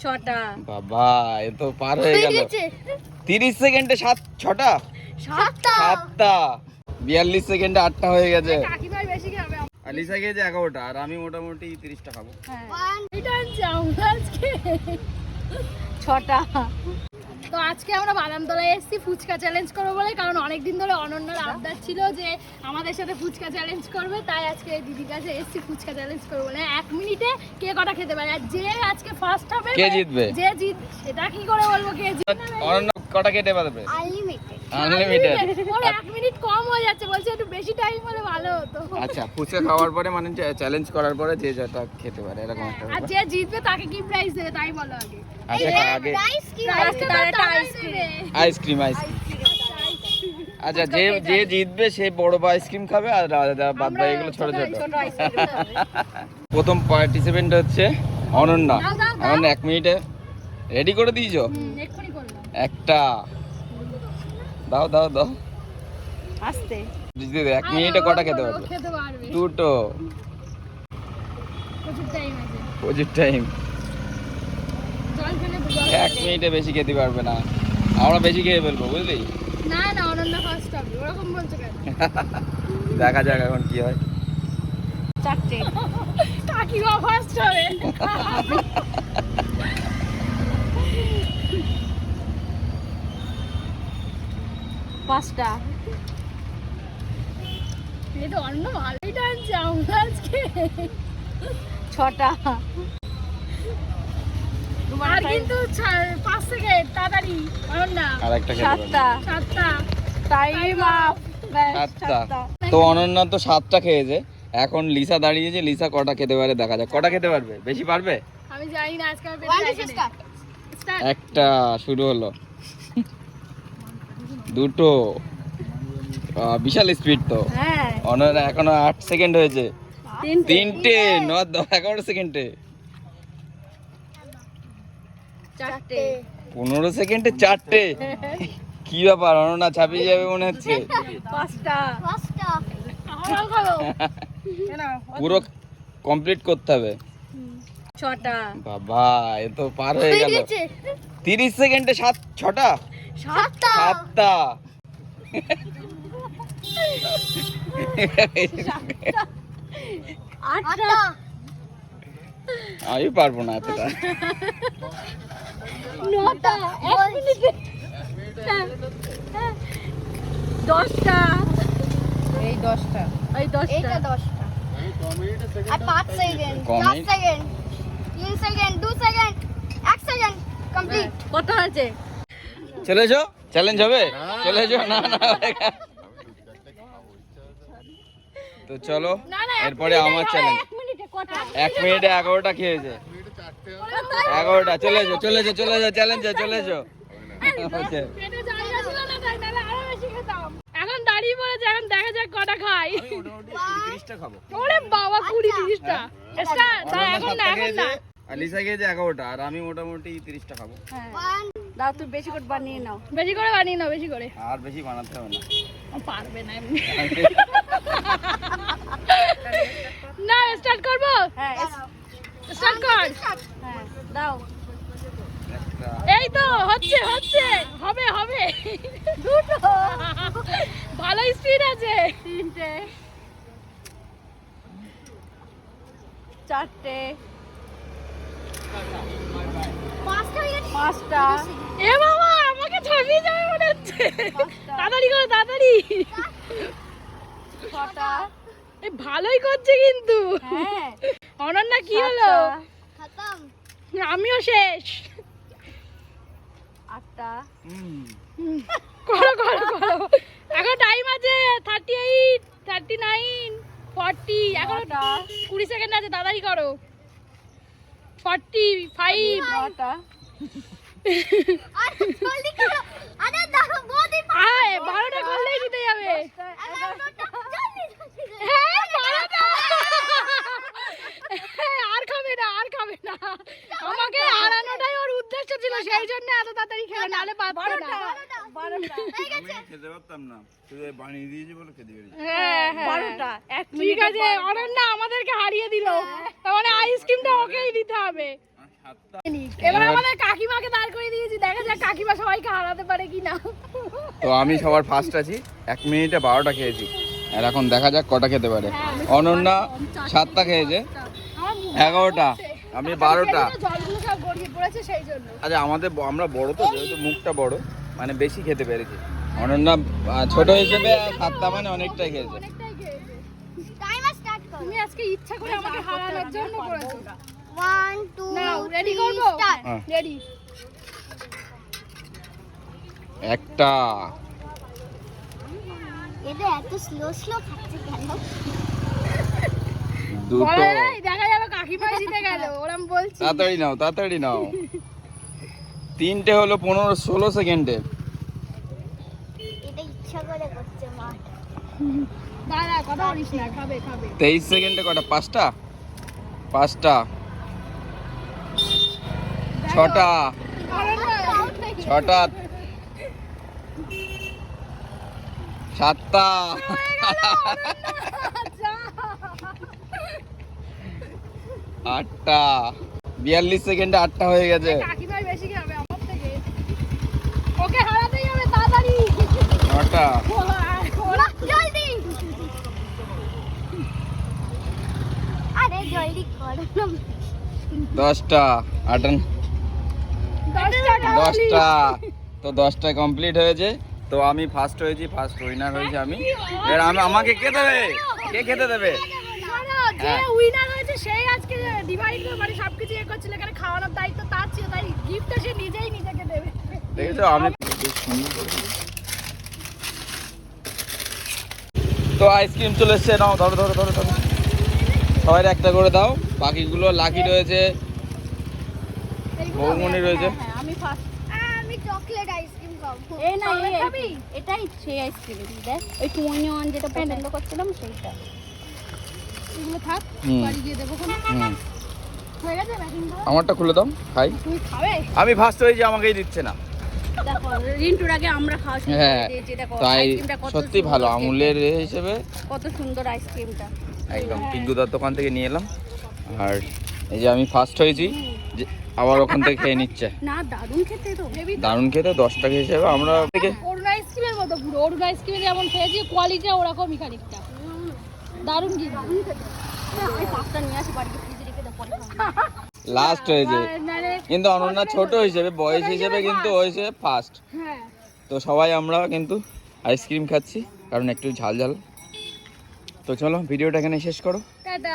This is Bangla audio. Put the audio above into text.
ছটা বাবা এ তো পার হয়ে গেল তিরিশ সেকেন্ডে সাত ছটা সাতটা সাতটা বিয়াল্লিশ সেকেন্ডে আটটা হয়ে গেছে কাকিমার বেশি খাবে আলিসা খেয়েছে এগারোটা আর আমি মোটামুটি তিরিশটা খাব হ্যাঁ এটা আনছি আজকে ছটা আজকে আমরা বাদামতলায় এসেছি ফুচকা চ্যালেঞ্জ করব বলে কারণ অনেক দিন ধরে অনন্যার আবদার ছিল যে আমাদের সাথে ফুচকা চ্যালেঞ্জ করবে তাই আজকে দিদির কাছে এসেছি ফুচকা চ্যালেঞ্জ করব বলে। এক মিনিটে কে কটা খেতে পারে? আর যে আজকে ফার্স্ট হবে কে জিতবে? যে জিত সেটা কি করে বলব কে জিত? অনন্য কটা খেতে পারবে? আনলিমিটেড আনলিমিটেড ওর এক মিনিট কম হয়ে যাচ্ছে বলছে একটু বেশি টাইম হলে ভালো হতো। আচ্ছা ফুচকা খাওয়ার পরে মানে চ্যালেঞ্জ করার পরে যে যেটা খেতে পারে এরকম একটা আর যে জিতবে তাকে কি প্রাইজ দেবে তাই বলো আগে। আচ্ছা আগে আইসক্রিম আইসক্রিম আইসক্রিম আচ্ছা যে যে জিতবে সে বড় বা আইসক্রিম খাবে আর বাদ বাকি এগুলো ছোট ছোট প্রথম পার্টিসিপেন্ট হচ্ছে অনন্যা। অনন্যা এক মিনিটে রেডি করে দিয়েছ? একটা। দাও দাও দাও। আস্তে। দিদি এক মিনিটে কটা খেতে পারবে? দুটো। প্রচুর টাইম এক মিনিটে বেশি খেতে পারবে না। আমরা বেশি খেয়ে ফেলব বুঝলি? না না অনন্য ফার্স্ট হবে। ওরকম বলছো কেন? দেখা যাক এখন কি হয়। চারটে। কাকিমা ফার্স্ট হবে। পাঁচটা। এটা অন্য ভালোই টানছে আমরা আজকে। ছটা। আর কিন্তু পাঁচ সেকেন্ড তাড়াতাড়ি অনন্যা সাতটা। টাইম আপ সাতটা। তো অনন্যা তো সাতটা খেয়েছে। এখন লিসা দাঁড়িয়েছে লিসা কটা খেতে পারে দেখা যাক। কটা খেতে পারবে? বেশি পারবে? আমি জানি না আজকে. একটা শুরু হলো। দুটো। বিশাল স্পিড তো। হ্যাঁ। এখনও আট সেকেন্ড হয়েছে। তিনটে। এগারো সেকেন্ডে চারটে। পনেরো সেকেন্ডে চারটে। কি ব্যাপার অনন্যা ছাপিয়ে যাবে মনে হচ্ছে? পুরো কমপ্লিট করতে হবে। ছটা। বাবা এ তো পার হয়ে গেল। তিরিশ সেকেন্ডে সাত ছটা? সাতটা। সাতটা। আটটা। আমি পারব না এতটা। নটা। এক মিনিটে। হ্যাঁ, হ্যাঁ। দশটা। এই দশটা। এই দশটা। এইটা দশটা। আর পাঁচ সেকেন্ড এই- সেকেন্ড তিন সেকেন্ড দু সেকেন্ড এক সেকেন্ড কমপ্লিট কত আছে চলে এসো চ্যালেঞ্জ হবে? চলে এসো না না তো চলো এরপরে আমার চ্যালেঞ্জ এক মিনিটে কটা এক মিনিটে এগারোটা খেয়েছে এগারোটা চলে এসো চলে এসো চলে এসো চ্যালেঞ্জ চলে এসো এখন দাঁড়িয়ে পড়েছে এখন দেখা যাক কটা খাই ওরে বাবা কুড়ি তিরিশটা। স্টার্ট না এখন না এখন না। আলিসা খেয়েছে এগারোটা আর আমি মোটামুটি তিরিশটা খাব। ওয়ান দাও তুই বেশি করে বানিয়ে নাও। বেশি করে বানিয়ে নাও বেশি করে। আর বেশি বানাতে হবে না। পারবে না এমনি। না স্টার্ট করব? হ্যাঁ স্টার্ট কর। হ্যাঁ দাও। এই তো হচ্ছে হচ্ছে। হবে হবে। দুটো। ভালো স্পিড আছে। তিনটে। চারটে। পাঁচটা। পাঁচটা। আমাকে যাবে মনে হচ্ছে। তাড়াতাড়ি করো তাড়াতাড়ি। ভালোই করছে কিন্তু। হ্যাঁ। অনন্যা কি হলো? আমিও শেষ। আটটা। করো করো করো। এখন টাইম আছে thirty eight thirty nine forty এখন কুড়ি সেকেন্ড আছে তাড়াতাড়ি করো। ফর্টি ফাইভ বারোটা জিতে যাবে। হ্যাঁ হ্যাঁ, আর খাবে না আর খাবে না। আমাকে হারানোটাই ওর উদ্দেশ্য ছিল সেই জন্য এত তাড়াতাড়ি খেলে নাহলে পারতো না। হ্যাঁ ঠিক আছে অনন্যা আমাদেরকে হারিয়ে দিল। তার মানে আইসক্রিমটা ওকেই দিতে হবে। এবার এবার- আমাদের কাকিমাকে দাঁড় করে দিয়েছি দেখা যাক কাকিমা সবাইকে হারাতে পারে কিনা। তো আমি সবার ফার্স্ট আছি এক মিনিটে বারোটা খেয়েছি আর এখন দেখা যাক কটা খেতে পারে। অনন্যা সাতটা খেয়েছে এগারোটা আমি বারোটা। আচ্ছা আমাদের আমরা বড় তো যেহেতু মুখটা বড় মানে বেশি খেতে পেরেছি। অনন্যা ছোট হিসেবে সাতটা মানে অনেকটাই খেয়েছে। তুমি আজকে ইচ্ছা করে আমাকে হারানোর জন্য করেছ। রেডি করব। রেডি একটা। এটা এত স্লো স্লো খাচ্ছে কেন? দুটো। দেখা জিতে গেল ওরম বলছি। তাড়াতাড়ি নাও তাড়াতাড়ি নাও। তিনটে হলো পনেরো ষোলো সেকেন্ডে। এটা ইচ্ছা করে করছে মা। দাদা কথা বলিস না খাবে খাবে। তেইশ সেকেন্ডে কটা? পাঁচটা? পাঁচটা। ছটা। ছটা। সাতটা। আটটা। বিয়াল্লিশ সেকেন্ডে আটটা হয়ে গেছে। নটা। দশটা। আটান দশটা তো দশটা কমপ্লিট হয়েছে। তো আমি ফার্স্ট হয়েছি ফার্স্ট উইনার হয়েছি আমি। এবার আমি আমাকে কে দেবে? কে খেতে দেবে? যে হ্যাঁ। উইনার হয়েছে সেই আজকে ডিভাইড করে মানে সবকিছু এ করছিল এখানে খাওয়ানোর দায়িত্ব তার ছিল তাই গিফটটা সে নিজেই নিজেকে দেবে। দেখেছ আমি বেশ সুন্দর করে দিয়েছি। তো আইসক্রিম চলে এসছে নাও ধরো ধরো ধরো ধরো। সবাই একটা করে দাও। বাকিগুলো লাকি রয়েছে। বৌমনি রয়েছে। হ্যাঁ, আমি ফার্স্ট আমি চকলেট আইসক্রিম খাব। এই না এই খাবি? এটাই সেই আইসক্রিম দেখ। ওই টুয়েনি ওয়ান যেটা পছন্দ করছিলাম সেইটা। এগুলো থাক বাড়ি গিয়ে দেবো কোনো হুম। হয়ে গেছে প্যাকিং করা আমারটা খুলে দাও খাই। আমি ফার্স্ট হয়েছি আমাকেই দিচ্ছে না। রিন্টুর আগে আমরা খাওয়া হ্যাঁ তাই সত্যি ভালো আমুলের হিসেবে। কত সুন্দর আইসক্রিমটা একদম পিন্টুদার দোকান থেকে নিয়ে এলাম। আর এই যে আমি ফার্স্ট হয়েছি। আবার ওখান থেকে খেয়ে নিচ্ছে। না দারুণ খেতে তো দারুণ খেতে দশ টাকা হিসেবে আমরা থেকে অরুণ আইসক্রিমের মতো পুরো। অরুণ আইসক্রিমে যেমন খেয়েছি কোয়ালিটিটা ওরকমই খানিকটা। দারুণ পাঁচটা নিয়ে আসি বাড়িতে ফ্রিজে রেখে দাও পরে খাব। লাস্ট হয়েছে। মানে কিন্তু অনন্যা ছোট হিসেবে বয়স হিসেবে কিন্তু হয়েছে ফার্স্ট হ্যাঁ। তো সবাই আমরা কিন্তু আইসক্রিম খাচ্ছি কারণ একটু ঝাল ঝাল। তো চলো ভিডিওটা এখানে শেষ করো। টাটা।